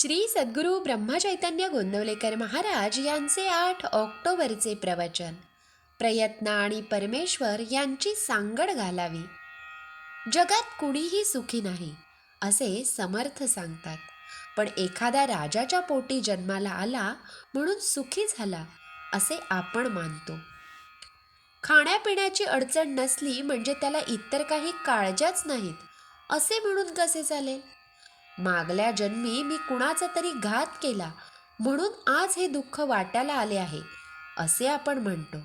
श्री सद्गुरू ब्रह्मचैतन्य गोंदवलेकर महाराज यांचे आठ ऑक्टोबरचे प्रवचन. प्रयत्न आणि परमेश्वर यांची सांगड घालावी. जगात कुणीही सुखी नाही असे समर्थ सांगतात. पण एखादा राजाच्या पोटी जन्माला आला म्हणून सुखी झाला असे आपण मानतो. खाण्यापिण्याची अडचण नसली म्हणजे त्याला इतर काही काळजाच नाहीत असे म्हणून कसे चालेल? मागल्या जन्मी मी कुणाचा तरी घात केला म्हणून आज हे दुःख वाट्याला आले आहे असे आपण म्हणतो.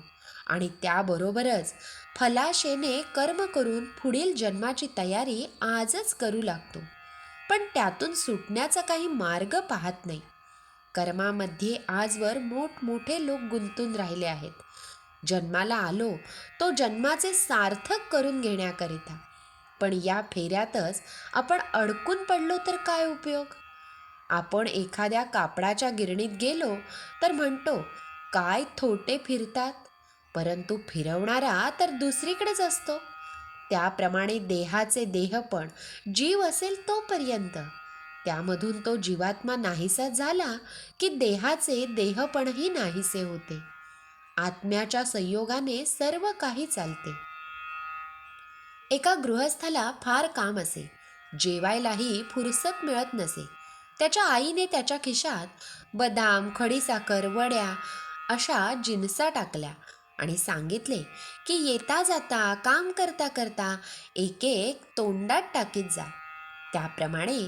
आणि त्याबरोबरच फलाशेने कर्म करून पुढील जन्माची तयारी आजच करू लागतो. पण त्यातून सुटण्याचा काही मार्ग पाहत नाही. कर्मामध्ये आजवर मोठमोठे लोक गुंतून राहिले आहेत. जन्माला आलो तो जन्माचे सार्थक करून घेण्याकरिता पण या फेऱ्यातच आपण अडकून पडलो तर काय उपयोग? आपण एखाद्या कापडाच्या गिरणीत गेलो तर म्हणतो काय थोटे फिरतात? परंतु फिरवणारा तर दुसरीकडेच असतो. त्याप्रमाणे देहाचे देह पण जीव असेल तोपर्यंत. त्यामधून तो जीवात्मा नाहीसा झाला की देहाचे देहपणही नाहीसे होते. आत्म्याच्या संयोगाने सर्व काही चालते. एका गृहस्थाला फार काम असे. जेवायलाही फुरसत मिळत नसे. त्याच्या आईने त्याच्या खिशात बदाम खडीसाखर वड्या अशा जिन्सा टाकल्या आणि सांगितले की येता जाता काम करता करता एक एक तोंडात टाकीत जा. त्याप्रमाणे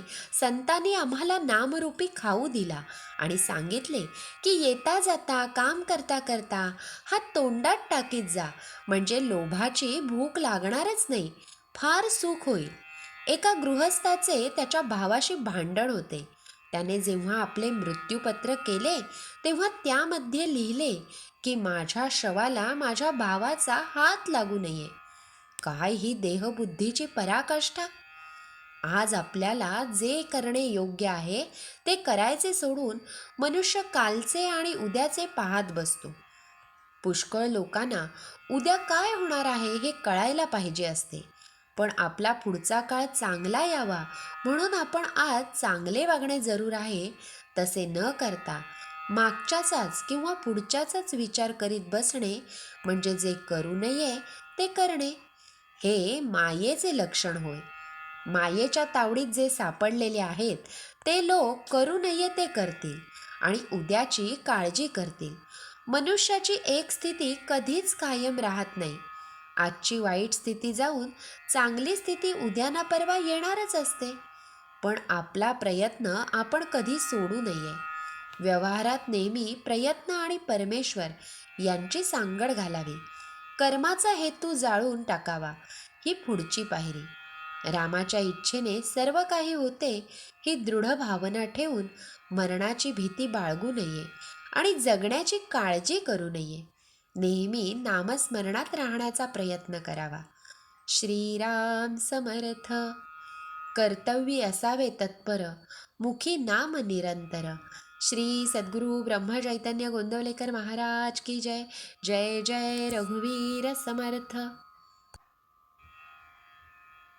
संतांनी आम्हाला नामरूपी खाऊ दिला आणि सांगितले की येता जाता काम करता करता हा तोंडात टाकीत जा म्हणजे लोभाची भूक लागणारच नाही फार सुख होईल. एका गृहस्थाचे त्याच्या भावाशी भांडण होते. त्याने जेव्हा आपले मृत्यूपत्र केले तेव्हा त्यामध्ये लिहिले की माझ्या शवाला माझ्या भावाचा हात लागू नये. काय ही देहबुद्धीची पराकाष्ठा? आज आपल्याला जे करणे योग्य आहे ते करायचे सोडून मनुष्य कालचे आणि उद्याचे पाहत बसतो. पुष्कळ लोकांना उद्या काय होणार आहे हे कळायला पाहिजे असते. पण आपला पुढचा काळ चांगला यावा म्हणून आपण आज चांगले वागणे जरूर आहे तसे न करता मागच्याचाच किंवा पुढच्याचाच विचार करीत बसणे म्हणजे जे करू नये ते करणे हे मायेचे लक्षण होय. मायेच्या तावडीत जे सापडलेले आहेत ते लोक करू नये ते करतील आणि उद्याची काळजी करतील. मनुष्याची एक स्थिती कधीच कायम राहत नाही. आजची वाईट स्थिती जाऊन चांगली स्थिती उद्या ना परवा येणारच असते. पण आपला प्रयत्न आपण कधी सोडू नये. व्यवहारात नेहमी प्रयत्न आणि परमेश्वर यांची सांगड घालावी. कर्माचा हेतू जाळून टाकावा. ही पुढची पायरी. रामाच्या इच्छेने सर्व काही होते ही दृढ भावना ठेवून मरणाची भीती बाळगू नये आणि जगण्याची काळजी करू नये. नेहमी नामस्मरणात राहण्याचा प्रयत्न करावा. श्रीराम समर्थ. कर्तव्य असावे तत्पर. मुखी नाम निरंतर. श्री सद्गुरू ब्रह्मचैतन्य गोंदवलेकर महाराज की जय. जय जय रघुवीर समर्थ.